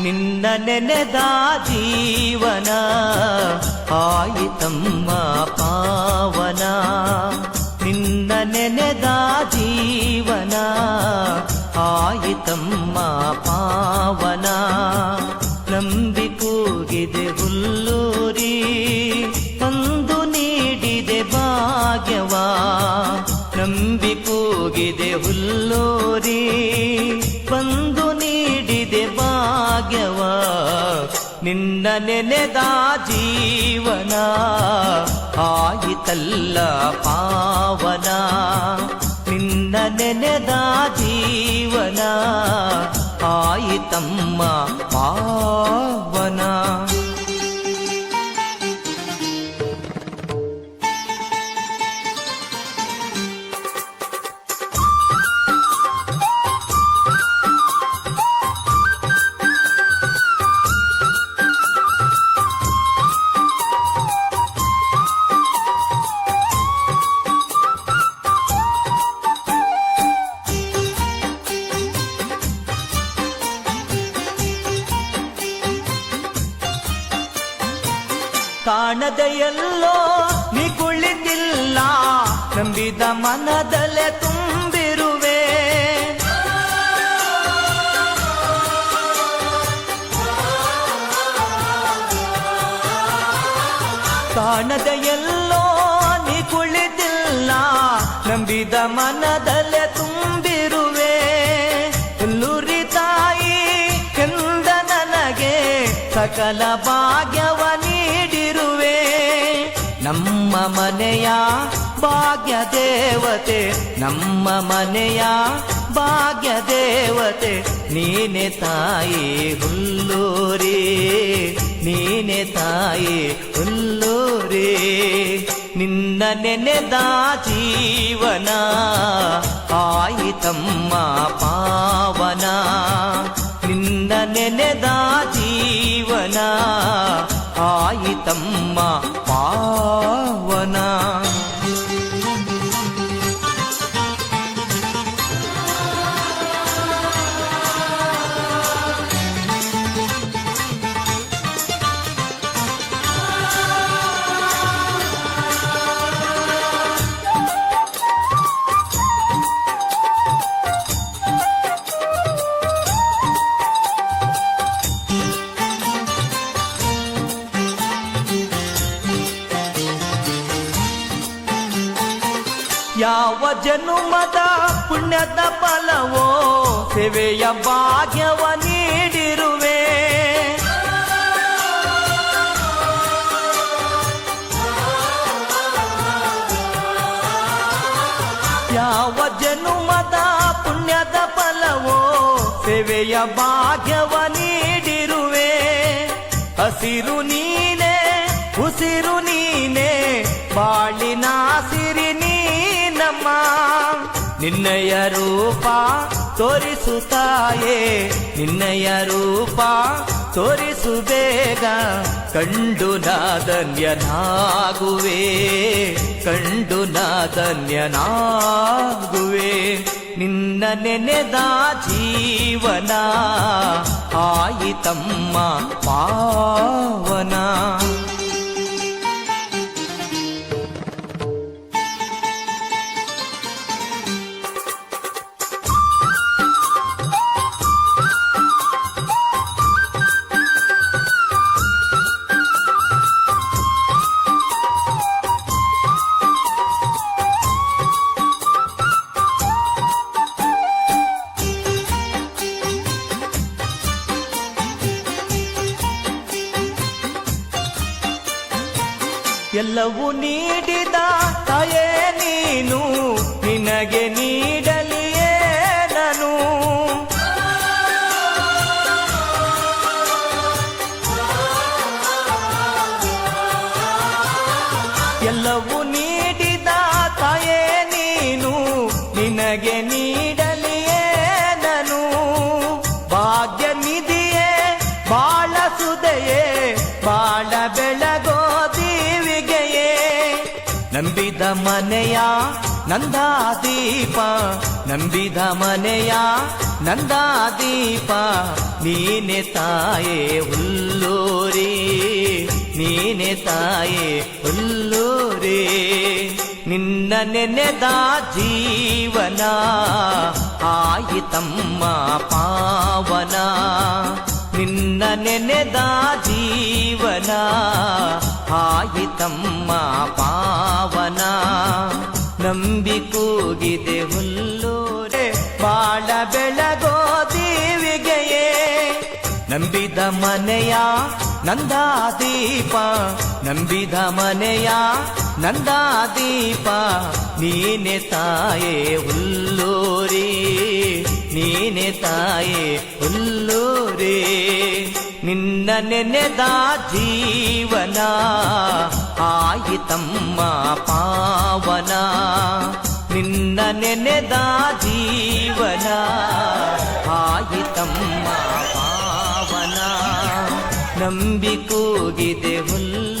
ನಿನ್ನ ನೆನೆದ ಜೀವನ ಆಯಿತಮ್ಮ ಪಾವನ. ನಿನ್ನ ನೆನೆದ ಜೀವನ ಆಯಿತಮ್ಮ ಪಾವನ. ನಂಬಿ ಕೂಗಿದೆ ಹುಲ್ಲೂರಿ, ತಂದು ನೀಡಿದೆ ಭಾಗ್ಯವ. ನಂಬಿ ಕೂಗಿದೆ ಹುಲ್ಲೂರಿ. ನಿನ್ನ ನೆನೆದ ಜೀವನ ಆಯಿತಲ್ಲ ಪಾವನ ನಿನ್ನ ನೆನೆದ ಜೀವನ ಆಯಿತಮ್ಮ ಪಾವನ ಕಾಣದ ಎಲ್ಲೋ ನೀ ಕುಳಿತಿಲ್ಲ, ನಂಬಿದ ಮನದಲ್ಲೇ ತುಂಬಿರುವೆ. ಕಾಣದೆಯಲ್ಲೋ, ನೀ ಕುಳಿತಿಲ್ಲ, ನಂಬಿದ ಮನದಲ್ಲೇ ತುಂಬಿರುವೆ. ಎಲ್ಲೂರಿ ತಾಯಿ, ಎಂದ ನನಗೆ ಸಕಲ ಭಾಗ್ಯವ ನೀಡಿರುವೆ ನಮ್ಮ ಮನೆಯ ಭಾಗ್ಯ ದೇವತೆ, ನಮ್ಮ ಮನೆಯ ಭಾಗ್ಯ ದೇವತೆ, ನೀನೆ ತಾಯಿ ಹುಲ್ಲೂರಿ, ನೀನೆ ತಾಯಿ ಹುಲ್ಲೂರಿ. ನಿನ್ನ ನೆನೆದ ಜೀವನ ಆಯಿತಮ್ಮ ಪಾವನ. ನಿನ್ನ ನೆನೆದ ಜೀವನ ಆಯಿತಮ್ಮ ಯಾವ ಜನುಮದ ಪುಣ್ಯದ ಫಲವೋ ಸೇವೆಯ ಭಾಗ್ಯವ ನೀಡಿರುವೆ. ಯಾವ ಜನುಮದ ಪುಣ್ಯದ ಫಲವೋ ಸೇವೆಯ ಭಾಗ್ಯವ ನೀಡಿರುವೆ. ಹಸಿರು ನೀನೆ, ಉಸಿರು ನೀನೆ, ಬಾಳಿನ ನಿನ್ನಯ ರೂಪ ತೋರಿಸುತ್ತಾಯೇ. ನಿನ್ನಯ ರೂಪ ತೋರಿಸು ಬೇಗ. ಕಂಡು ನಾದನ್ಯನಾಗುವೆ. ಕಂಡು ನಾದನ್ಯನಾಗುವೆ. ನಿನ್ನ ನೆನೆದ ಜೀವನ ಆಯಿತಮ್ಮ ಪಾವನ ಎಲ್ಲವೂ ನೀಡಿದ ತಾಯೇ ನೀನು ನಿನಗೆ ನೀಡಲಿಯೇ ನಾನು. ಎಲ್ಲವೂ ನಂದಾದೀಪ, ನಂಬಿದ ಮನೆಯ ನಂದಾದೀಪ, ನೀನೆ ತಾಯೇ ಹುಲ್ಲೂರಿ, ನೀನೆ ತಾಯೇ ಹುಲ್ಲೂರಿ. ನಿನ್ನ ನೆನೆದ ಜೀವನ ಆಯಿತಮ್ಮ ಪಾವನ. ನಿನ್ನ ನೆನೆದ ಜೀವನ ಆಯಿತಮ್ಮ ಪಾವನ ನಂಬಿ ಕೂಗಿದೆ ಹುಲ್ಲೂರೆ, ಬಾಳ ಬೆಳಗೋ ದೇವಿಗೆಯೇ. ನಂಬಿದ ಮನೆಯ ನಂದಾದೀಪ, ನಂಬಿದ ಮನೆಯ ನಂದಾದೀಪ, ನೀನೆ ತಾಯೇ ಹುಲ್ಲೂರಿ, ನೀನೆ ತಾಯೇ ಹುಲ್ಲೂರಿ. ನಿನ್ನ ನೆನೆದ ಜೀವನ ಆಯಿತಮ್ಮ ಪಾವನ ನಿನ್ನ ನೆನೆದ ಜೀವನ ಆಯಿತಮ್ಮ ಪಾವನ ನಂಬಿ ಕೂಗಿದೆ ಹುಲ್ಲೂರಿ